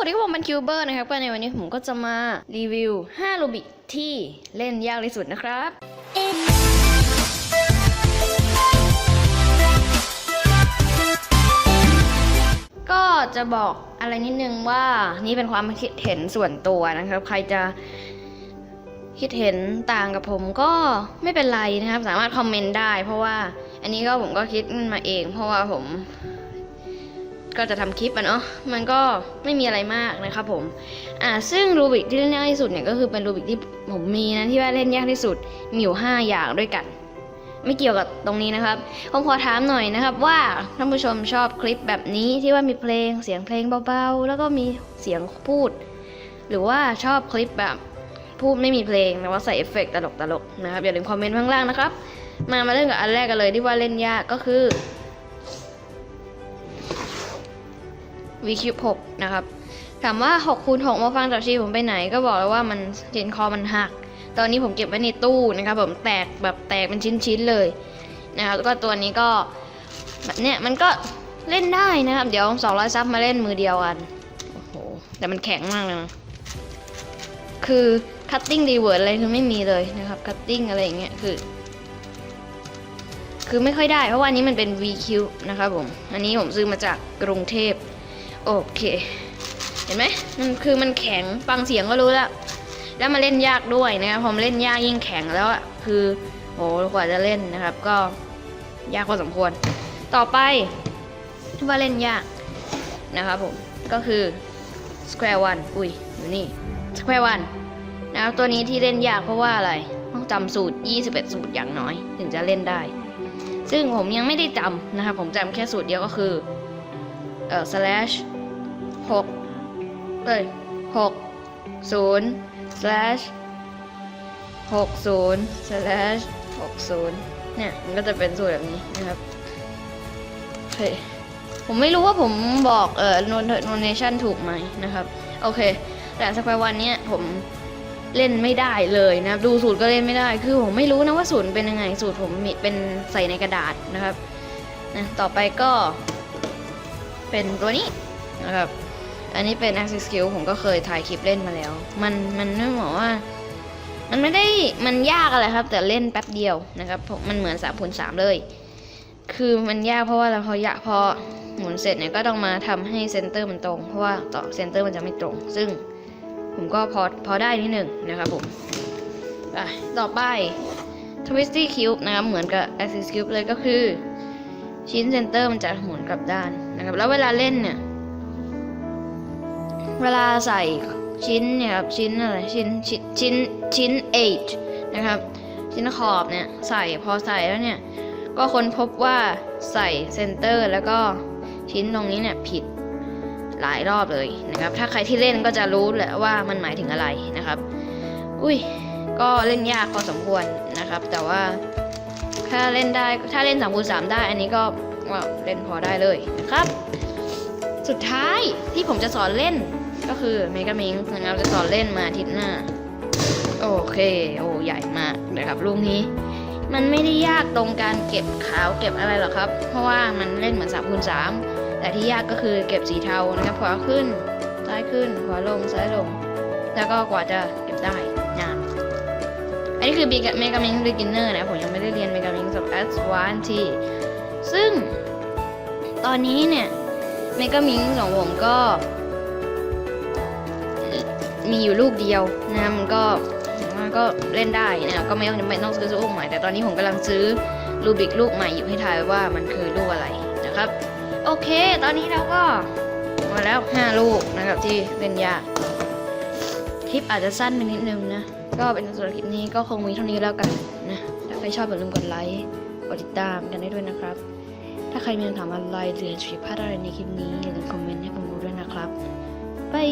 วัสดีครับผมเป็นคิวเบอร์นะครับก็ในวันนี้ผมก็จะมารีวิว5รูบิกที่เล่นยากที่สุดนะครับก็จะบอกอะไรนิดนึงว่านี่เป็นความคิดเห็นส่วนตัวนะครับ ใครจะคิดเห็นต่างกับผมก็ไม่เป็นไรนะครับ สามารถคอมเมนต์ได้ เพราะว่าอันนี้ก็ผมก็คิดมาเอง เพราะว่าผม ก็จะทำคลิปอะเนาะมันก็ไม่มีอะไรมากนะครับผมอ่าซึ่งรูบิกที่เล่นยากที่สุดเนี่ยก็คือเป็นรูบิกที่ผมมีนะที่ว่าเล่นยากที่สุดมีอยู่ 5 อย่างด้วยกัน ไม่เกี่ยวกับตรงนี้นะครับผมขอถามหน่อยนะครับว่าท่านผู้ชมชอบคลิปแบบนี้ที่ว่ามีเพลงเสียงเพลงเบาๆ แล้วก็มีเสียงพูด หรือว่าชอบคลิปแบบพูดไม่มีเพลงแต่ว่าใส่เอฟเฟกต์ตลกๆนะครับอย่าลืมคอมเมนต์ข้างล่างนะครับมามาเริ่มกับอันแรกกันเลยที่ว่าเล่นยากก็คือ v c u b e 6นะครับ ถามว่า6คูณ6มาฟังจากชีผมไปไหน ก็บอกแล้วว่ามันเจนคอมันหัก ตอนนี้ผมเก็บไว้ในตู้นะครับผมแตกแบบแตกเป็นชิ้นๆเลยนะครับแล้วก็ตัวนี้ก็แบบเนี้ยมันก็เล่นได้นะครับ เดี๋ยว 200 ซับมาเล่นมือเดียวกัน โอ้โห แต่มันแข็งมากเลยนะคือ cutting reward อะไรคือไม่มีเลยนะครับ cutting อะไรอย่างเงี้ยคือ คือไม่ค่อยได้ เพราะว่านนี้มันเป็น VQ นะครับผม อันนี้ผมซื้อมาจากกรุงเทพ โอเค เห็นไหมมันคือมันแข็งฟังเสียงก็รู้แล้ว แล้วมาเล่นยากด้วยนะครับพอมาเล่นยากยิ่งแข็งแล้วอะคือโหกว่าจะเล่นนะครับ ก็ยากพอสมควร ต่อไปว่าเล่นยากนะครับผมก็คือ square one อุ้ยอยู่นี่ square one นะครับตัวนี้ที่เล่นยากเพราะว่าอะไรต้องจำสูตร 21 สูตรอย่างน้อย ถึงจะเล่นได้ ซึ่งผมยังไม่ได้จำนะครับ ผมจำแค่สูตรเดียวก็คือเอ่อ slash หกเอ้ยหกศูนย์ slash หกศูนย์ slash หกศูนย์เนี่ย มันก็จะเป็นสูตรแบบนี้นะครับเฮ้ยผมไม่รู้ว่าผมบอกเอ่อ notation ถูกไหมนะครับ โอเค แต่สักวันเนี้ยผมเล่นไม่ได้เลยนะครับ ดูสูตรก็เล่นไม่ได้ คือผมไม่รู้นะว่าสูตรเป็นยังไง สูตรผมมีเป็นใส่ในกระดาษนะครับนะต่อไปก็เป็นตัวนี้นะครับ อันนี้เป็น Access Skill ผมก็เคยถ่ายคลิปเล่นมาแล้ว มันมันไม่บอกว่า มันไม่ได้มันยากอะไรครับ แต่เล่นแป๊บเดียวนะครับผมมันเหมือน3ามคูณสามเลย คือมันยากเพราะว่าเราพอยะพอหมุนเสร็จเนี่ยก็ต้องมาทำให้เซนเตอร์มันตรง เพราะว่าต่อเซนเตอร์มันจะไม่ตรง ซึ่งผมก็พอพอได้นิดหนึ่งนะครับผมไปต่อไป Twisty Cube นะครับเหมือนกับ Access Cube เลยก็คือ ชิ้นเซนเตอร์มันจะหมุนกลับด้านนะครับแล้วเวลาเล่นเนี่ย เวลาใส่ชิ้นเนี่ยครับชิ้นอะไรชิ้นชิ้นชิ้นชิ้น H นะครับ ชิ้นขอบเนี่ยใส่พอใส่แล้วเนี่ยก็ค้นพบว่าใส่เซนเตอร์แล้วก็ชิ้นตรงนี้เนี่ยผิดหลายรอบเลยนะครับ ถ้าใครที่เล่นก็จะรู้แหละว่ามันหมายถึงอะไรนะครับ อุ้ยก็เล่นยากพอสมควรนะครับ แต่ว่าถ้าเล่นได้ถ้าเล่น3คูณ3ได้ อันนี้ก็เล่นพอได้เลยนะครับ สุดท้ายที่ผมจะสอนเล่น ก็คือเมกามิงนะครับจะสอนเล่นมาอาทิตย์หน้า โอเค โอ้ใหญ่มากนะครับลูกนี้ มันไม่ได้ยากตรงการเก็บขาวเก็บอะไรหรอกครับ เพราะว่ามันเล่นเหมือน3คูณ3แต่ที่ยากก็คือเก็บสีเทานะครับขวาขึ้นซ้ายขึ้นขวาลงซ้ายลง แล้วก็กว่าจะเก็บได้นานอันนี้คือเมกามิง beginner นะผมยังไม่ได้เรียนเมกามิงกับ advanced ที่ซึ่งตอนนี้เนี่ยเมกามิงของผมก็ มีอยู่ลูกเดียวนะมันก็มันก็เล่นได้นะก็ไม่ต้องจำเป็นต้องซื้อลูกใหม่ แต่ตอนนี้ผมกำลังซื้อรูบิกลูกใหม่อยู่ให้ทายว่ามันคือลูกอะไรนะครับ โอเค ตอนนี้เราก็มาแล้ว 5 ลูกนะครับที่เล่นยากคลิปอาจจะสั้นไปนิดนึงนะ ก็เป็นสำหรับคลิปนี้ก็คงมีเท่านี้แล้วกันนะ ถ้าใครชอบอย่าลืมกดไลค์กดติดตามกันได้ด้วยนะครับ ถ้าใครมีคำถามอะไรหรือผิดพลาดอะไรในคลิปนี้อย่าลืมคอมเมนต์ให้ผมรู้ด้วยนะครับบาย